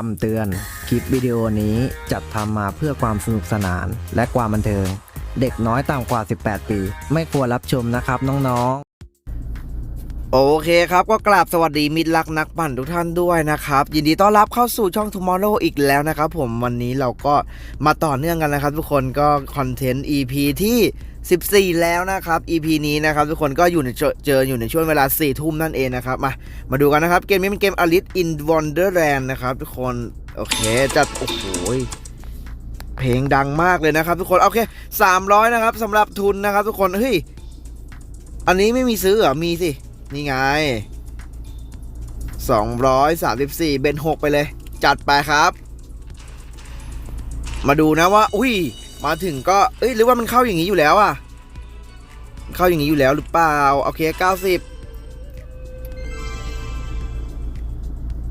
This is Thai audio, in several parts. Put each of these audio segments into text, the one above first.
คำเตือน คลิปวิดีโอนี้จัดทำมาเพื่อความสนุกสนานและความบันเทิง เด็กน้อยต่ำกว่า 18 ปี ไม่ควรรับชมนะครับน้องๆ โอเคครับก็กราบสวัสดีมิตรรักนักปั่นทุกท่านด้วยนะครับ ยินดีต้อนรับเข้าสู่ช่อง Tomorrow อีกแล้วนะครับผมวันนี้เราก็มาต่อเนื่องกันนะครับทุกคนก็คอนเทนต์ EP ที่ 14 แล้วนะครับ EP นี้นะครับทุกคนก็อยู่ในเจอเจออยู่ในช่วงเวลา 4 ทุ่มนั่นเองนะครับ มา มาดูกันนะครับ เกมนี้เป็นเกม Alice in Wonderland นะครับทุกคน โอเค จัด โอ้โหเพลงดังมากเลยนะครับทุกคน โอเค 300 นะครับสำหรับทุนนะครับทุกคน เฮ้ย อันนี้ไม่มีซื้อเหรอ มีสิ นี่ไง 234 เบน6ไปเลย จัดไปครับ มาดูนะว่า อุ้ย มาถึงก็เอ้ยหรือว่ามันเข้าอย่างนี้อยู่แล้วอะเข้าอย่างนี้อยู่แล้วหรือเปล่าโอเค90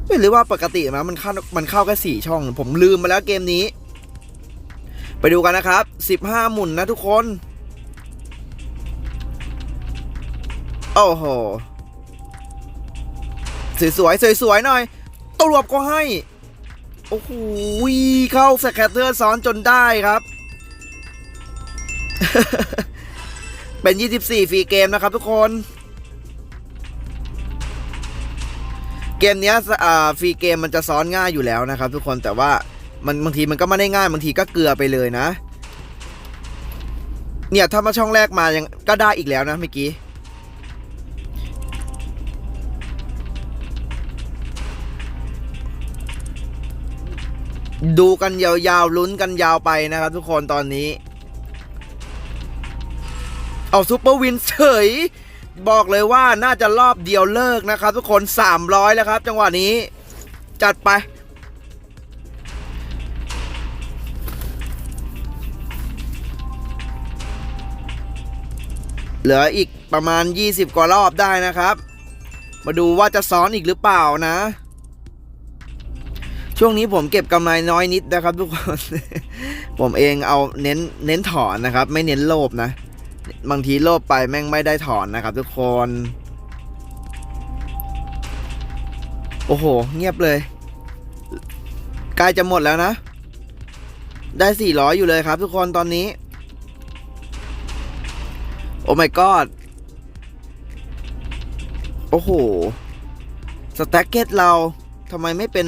เอ้ยหรือว่าปกตินะมันเข้ามันเข้าแค่สี่ช่อง ผมลืมไปแล้วเกมนี้ ไปดูกันนะครับ15หมุนนะทุกคนโอ้โหสวยๆสวยๆหน่อยตรวบก็ให้ โอ้โหเข้าสแคตเตอร์ซ้อนจนได้ครับ เป็น 24 ฟรีเกมนะครับทุกคน เกมเนี้ยฟรีเกมมันจะซ้อนง่ายอยู่แล้วนะครับ ทุกคนแต่ว่ามันบางทีมันก็ไม่ได้ง่ายบางทีก็เกลือไปเลยนะ เนี่ยถ้ามาช่องแรกมายังก็ได้อีกแล้วนะเมื่อกี้ดูกันยาวๆลุ้นกันยาวไปนะครับทุกคนตอนนี้ เอาซูเปอร์วินเฉย บอกเลยว่าน่าจะรอบเดียวเลิกนะครับ ทุกคน 300 แล้วครับ จังหวะนี้ จัดไป เหลืออีกประมาณ 20 กว่ารอบได้นะครับ มาดูว่าจะซ้อนอีกหรือเปล่านะ ช่วงนี้ผมเก็บกำไรน้อยนิดนะครับ ทุกคน ผมเองเอาเน้นเน้นถอนนะครับ ไม่เน้นโลภนะ บางทีโลภไปแม่งไม่ได้ถอนนะครับ ทุกคน โอ้โห เงียบเลยใกล้จะหมดแล้วนะ ได้ 400 อยู่เลยครับ ทุกคนตอนนี้ โอ้ my god โอ้โห สแต็กเก็ตเราทำไมไม่เป็น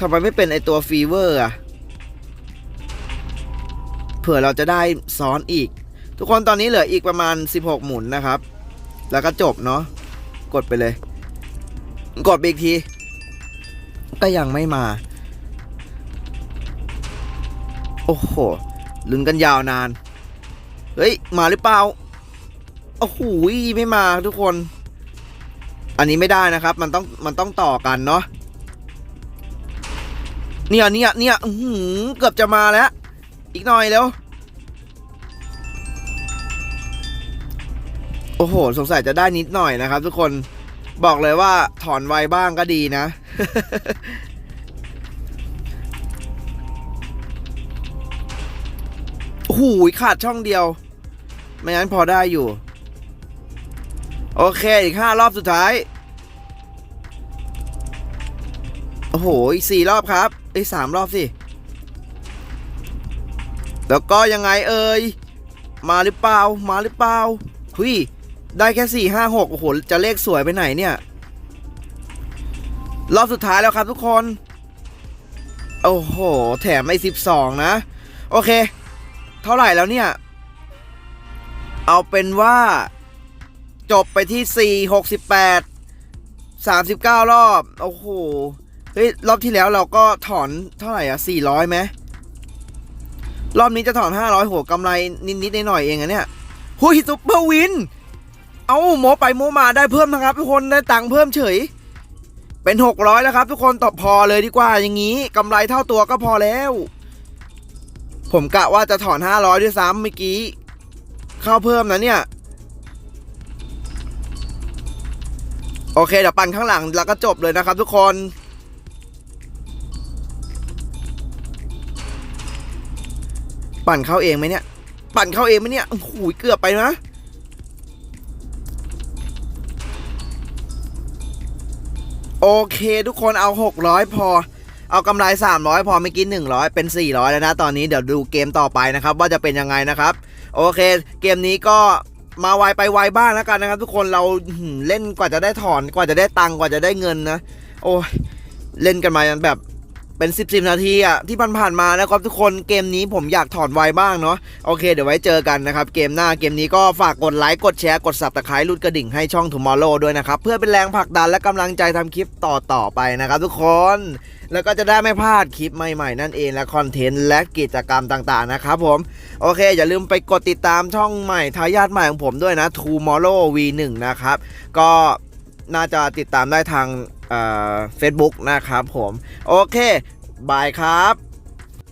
ทำไมไม่เป็นไอตัวฟีเวอร์อะเผื่อเราจะได้ซ้อนอีก ทุกคนตอนนี้เหลืออีกประมาณ 16 หมุนนะครับ แล้วก็จบเนาะกดไปเลย กดไปอีกที ก็ยังไม่มา โอ้โหลุ้นกันยาวนาน เฮ้ย มาหรือเปล่าโอ้โหไม่มาทุกคน อันนี้ไม่ได้นะครับ มันต้องมันต้องต่อกันเนาะเนี่ยเนี่ยเนี่ยเกือบจะมาแล้ว อีกหน่อยแล้ว โอ้โห สงสัยจะได้นิดหน่อยนะครับ ทุกคนบอกเลยว่าถอนไวบ้างก็ดีนะโอ้โหขาดช่องเดียว ไม่งั้นพอได้อยู่ โอเค อีกห้ารอบสุดท้าย โอ้โห อีกสี่รอบครับไอ้สามรอบสิ แล้วก็ยังไงเอ่ย มาหรือเปล่า มาหรือเปล่า หุย ได้แค่สี่ห้าหกโอ้โห จะเลขสวยไปไหนเนี่ย รอบสุดท้ายแล้วครับทุกคน โอ้โห แถมไอ้สิบสองนะ โอเค เท่าไหร่แล้วเนี่ย เอาเป็นว่า จบไปที่สี่หกสิบแปดสามสิบเก้ารอบ โอ้โห เฮ้ย รอบที่แล้วเราก็ถอนเท่าไหร่อะสี่ร้อยไหมรอบนี้จะถอนห้าร้อยโหกำไรนิดๆหน่อยๆเองอะเนี่ยหุยซุปเปอร์วิน เอาโมไปโมมาได้เพิ่มนะครับ ทุกคนได้ตังค์เพิ่มเฉย เป็นหกร้อยแล้วครับ ทุกคนตอบพอเลยดีกว่าอย่างนี้กำไรเท่าตัวก็พอแล้ว ผมกะว่าจะถอนห้าร้อยด้วยซ้ำเมื่อกี้ เข้าเพิ่มนะเนี่ย โอเคเดี๋ยวปั่นข้างหลังแล้วก็จบเลยนะครับ ทุกคนปั่นเข้าเองไหมเนี่ย ปั่นเข้าเองไหมเนี่ยโอ้โหเกือบไปนะ โอเคทุกคนเอา 600 พอ เอากำไร 300 พอไม่กิน100 เป็น 400 แล้วนะ ตอนนี้เดี๋ยวดูเกมต่อไปนะครับ ว่าจะเป็นยังไงนะครับ โอเค เกมนี้ก็มาไวไปไวบ้างแล้วกันนะครับ ทุกคนเราเล่นกว่าจะได้ถอนกว่าจะได้ตังกว่าจะได้เงินนะ โอ้ยเล่นกันมาแบบ เป็น10บสนาทีอะที่ผ่านๆมานะครับทุกคนเกมนี้ผมอยากถอนไวบ้างเนาะโอเค เดี๋ยวไว้เจอกันนะครับ เกมหน้าเกมนี้ก็ฝากกดไลค์กดแชร์กด subscribe รุดกระดิ่งให้ช่อง Tomorrow ด้วยนะครับ เพื่อเป็นแรงผลักดันและกำลังใจทำคลิปต่อๆไปนะครับทุกคนแล้วก็จะได้ไม่พลาดคลิปใหม่ๆ นั่นเองและคอนเทนต์และกิจกรรมต่างๆนะครับผม โอเค อย่าลืมไปกดติดตามช่องใหม่ทายาทใหม่ของผมด้วยนะ Tomorrow V1 นะครับ ก็น่าจะติดตามได้ทาง เฟซบุ๊กนะครับผม โอเค บายครับ